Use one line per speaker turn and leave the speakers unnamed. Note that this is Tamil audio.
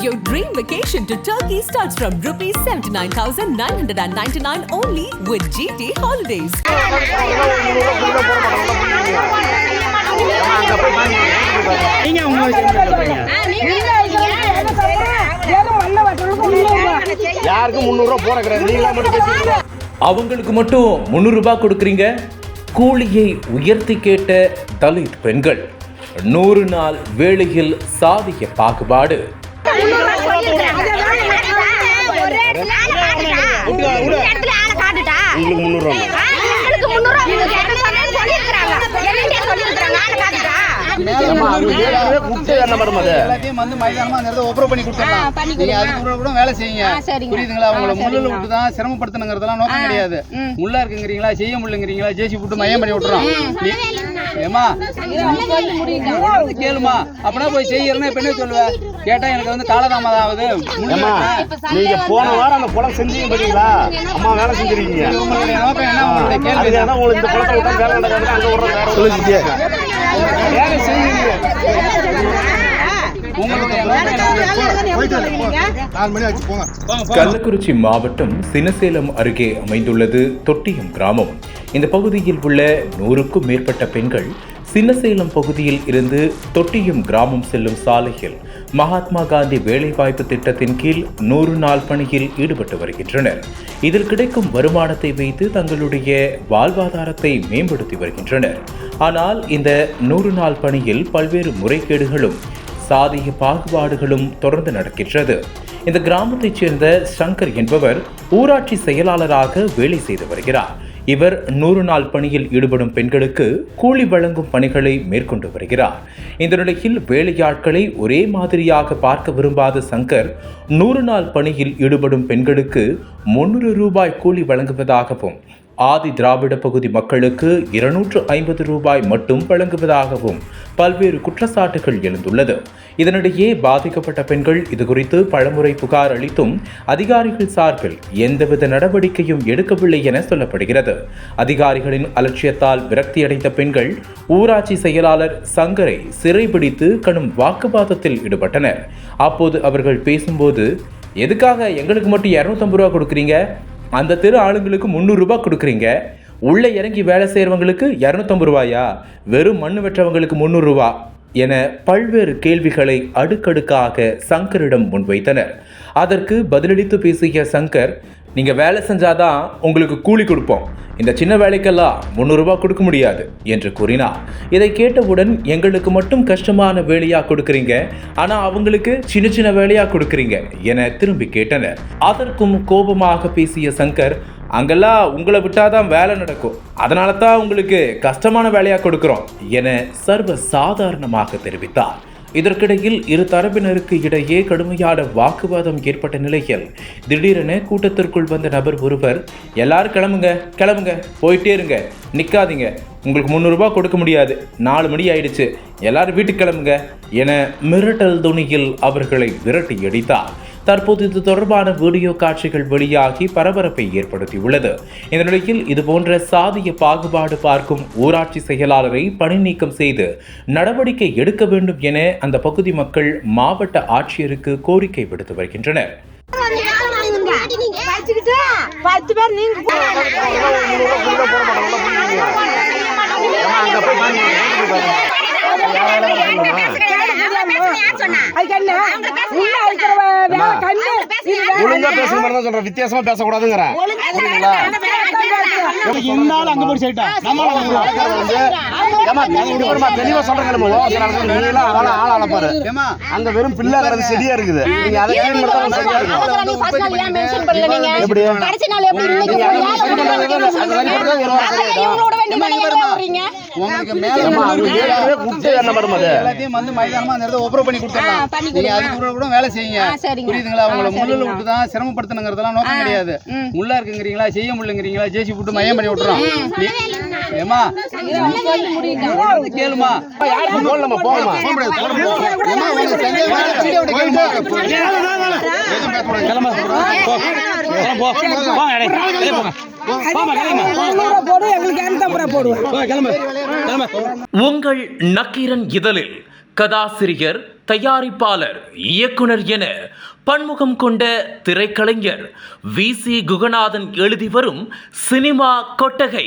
Your dream vacation to Turkey starts from rupees 79,999 only with GT Holidays.
யாருக்கும் முந்நூறுரூவா போட கிடையாது. நீங்களா மட்டும்
அவங்களுக்கு மட்டும் முந்நூறு ரூபாய் கொடுக்குறீங்க. கூலியை உயர்த்தி கேட்ட தலித் பெண்கள் நூறு நாள் வேளையில் சாதிய பாகுபாடு.
உங்களுக்கு
தான் சிரமப்படுத்தணுங்கிறதெல்லாம் நோக்கம் கிடையாது முள்ளா இருக்குங்கிறீங்களா செய்ய முடியலங்கிறீங்களா ஜேசி போட்டு மையம் பண்ணி விட்டுறோம் உணர்ந்து கேளுமா அப்பனா போய் செய்யறேன்னா இப்ப என்ன சொல்லுவ கேட்டா எனக்கு வந்து காலதாமதம் ஆகுது.
நீங்க போன வாரம் அந்த குளம் செஞ்சீங்க பாத்தீங்களா? அம்மா வேலை செஞ்சிருக்கீங்க.
உங்களுடைய நோக்கம் என்ன உங்களுடைய கேள்வி?
அதுக்காக தான் உங்களுக்கு இந்த குளத்தை விட்டு வேலை நடக்காது அங்க சொல்லிக்கிட்டே
வேலை செய்யுங்க?
கள்ளக்குறிச்சி மாவட்டம் சினசேலம் அருகே அமைந்துள்ளது தொட்டியம் கிராமம். இந்த பகுதியில் உள்ள நூறுக்கும் மேற்பட்ட பெண்கள் சின்னசேலம் பகுதியில் இருந்து தொட்டியம் கிராமம் செல்லும் சாலையில் மகாத்மா காந்தி வேலைவாய்ப்பு திட்டத்தின் கீழ் நூறு நாள் பணியில் ஈடுபட்டு வருகின்றனர். இதில் கிடைக்கும் வருமானத்தை வைத்து தங்களுடைய வாழ்வாதாரத்தை மேம்படுத்தி வருகின்றனர். ஆனால் இந்த நூறு நாள் பணியில் பல்வேறு முறைகேடுகளும் சாதிய பாகுபாடுகளும் தொடர்ந்து நடக்கின்றது. இந்த கிராமத்தைச் சேர்ந்த சங்கர் என்பவர் ஊராட்சி செயலாளராக வேலை செய்து வருகிறார். இவர் நூறு நாள் பணியில் ஈடுபடும் பெண்களுக்கு கூலி வழங்கும் பணிகளை மேற்கொண்டு வருகிறார். இந்த நிலையில் வேலையாட்களை ஒரே மாதிரியாக பார்க்க விரும்பாத சங்கர் நூறு நாள் பணியில் ஈடுபடும் பெண்களுக்கு முன்னூறு ரூபாய் கூலி வழங்குவதாகவும் ஆதி திராவிட பகுதி மக்களுக்கு இருநூற்று ஐம்பது ரூபாய் மட்டும் வழங்குவதாகவும் பல்வேறு குற்றச்சாட்டுகள் எழுந்துள்ளது. இதனிடையே பாதிக்கப்பட்ட பெண்கள் இதுகுறித்து பலமுறை புகார் அளித்தும் அதிகாரிகள் சார்பில் எந்தவித நடவடிக்கையும் எடுக்கவில்லை என சொல்லப்படுகிறது. அதிகாரிகளின் அலட்சியத்தால் விரக்தியடைந்த பெண்கள் ஊராட்சி செயலாளர் சங்கரை சிறைபிடித்து கடும் வாக்குவாதத்தில் ஈடுபட்டனர். அப்போது அவர்கள் பேசும்போது எதுக்காக எங்களுக்கு மட்டும் இரநூத்தம்பது ரூபா கொடுக்குறீங்க? அந்த தெரு ஆளுங்களுக்கு முந்நூறுரூபா கொடுக்குறீங்க. உள்ளே இறங்கி வேலை செய்கிறவங்களுக்கு இரநூத்தம்பது ரூபாயா? வெறும் மண்ணு வெற்றவங்களுக்கு முந்நூறுரூவா என பல்வேறு கேள்விகளை அடுக்கடுக்காக சங்கரிடம் முன்வைத்தனர். அதற்கு பதிலளித்து பேசிய சங்கர் நீங்கள் வேலை செஞ்சால் தான் உங்களுக்கு கூலி கொடுப்போம். இந்த சின்ன வேலைக்கெல்லாம் முந்நூறுரூபா கொடுக்க முடியாது என்று கூறினார். இதை கேட்டவுடன் எங்களுக்கு மட்டும் கஷ்டமான வேலையாக கொடுக்குறீங்க ஆனால் அவங்களுக்கு சின்ன சின்ன வேலையாக கொடுக்குறீங்க என திரும்பி கேட்டனர். அதற்கும் கோபமாக பேசிய சங்கர் அங்கெல்லாம் உங்களை விட்டாதான் வேலை நடக்கும். அதனால தான் உங்களுக்கு கஷ்டமான வேலையாக கொடுக்குறோம் என சர்வ சாதாரணமாக தெரிவித்தார். இதற்கிடையில் இரு தரப்பினருக்கு இடையே கடுமையான வாக்குவாதம் ஏற்பட்ட நிலையில் திடீரென கூட்டத்திற்குள் வந்த நபர் ஒருவர் எல்லாரும் கிளம்புங்க கிளம்புங்க போயிட்டே இருங்க நிற்காதீங்க உங்களுக்கு முந்நூறுரூபா கொடுக்க முடியாது நாலு மணி ஆயிடுச்சு எல்லாரும் வீட்டுக்கு கிளம்புங்க என மிரட்டல் துணியில் அவர்களை விரட்டி அடித்தார். தற்போது இது தொடர்பான வீடியோ காட்சிகள் வெளியாகி பரபரப்பை ஏற்படுத்தியுள்ளது. இந்த நிலையில் இதுபோன்ற சாதிய பாகுபாடு பார்க்கும் ஊராட்சி செயலாளரை பணி நீக்கம் செய்து நடவடிக்கை எடுக்க வேண்டும் என அந்த பகுதி மக்கள் மாவட்ட ஆட்சியருக்கு கோரிக்கை விடுத்து வருகின்றனர்.
பத்து பேர் நீங்க
ஒழுங்கா பேசுற மாதிரி தான் சொல்றேன் வித்தியாசமா பேசக்கூடாதுங்கிறேன் புரியுதுங்களா
இந்த ஆள் அங்க போய் சைட்டா நம்ம
இது பாரும்மா, தெளிவா சொல்றேன் அதெல்லாம் ஆள் அளப்பாரு அங்க வெறும் பிள்ளை கிடந்து செடியா இருக்குது. நீங்க அதை பண்ணா சரியா இருக்கும். எப்படி? சரியாயிடும்
உங்களுக்கு மேல
கூப்பிட்டு என்ன மேடம் அது
எல்லாத்தையும் வந்து மைதானமா அந்த இடத்த ஒப்பரம் பண்ணி கொடுத்துடலாம். நீங்க அதுக்கு கூட வேலை செய்யுங்க. புரியுதுங்களா? உங்களை முள்ளில் விட்டு தான் சிரமப்படுத்தணுங்கிறதெல்லாம் நோக்கம் கிடையாது. முள்ளா இருக்குங்கிறீங்களா செய்ய முடியலங்கிறீங்களா ஜேசி போட்டு மையம் பண்ணி விட்டுறோம். கேளுமா.
போகமா.
உங்கள் நக்கீரன் இதழில் கதாசிரியர் தயாரிப்பாளர் இயக்குனர் என பன்முகம் கொண்ட திரைக்கலைஞர் வி சி குகநாதன் எழுதி வரும் சினிமா கொட்டகை.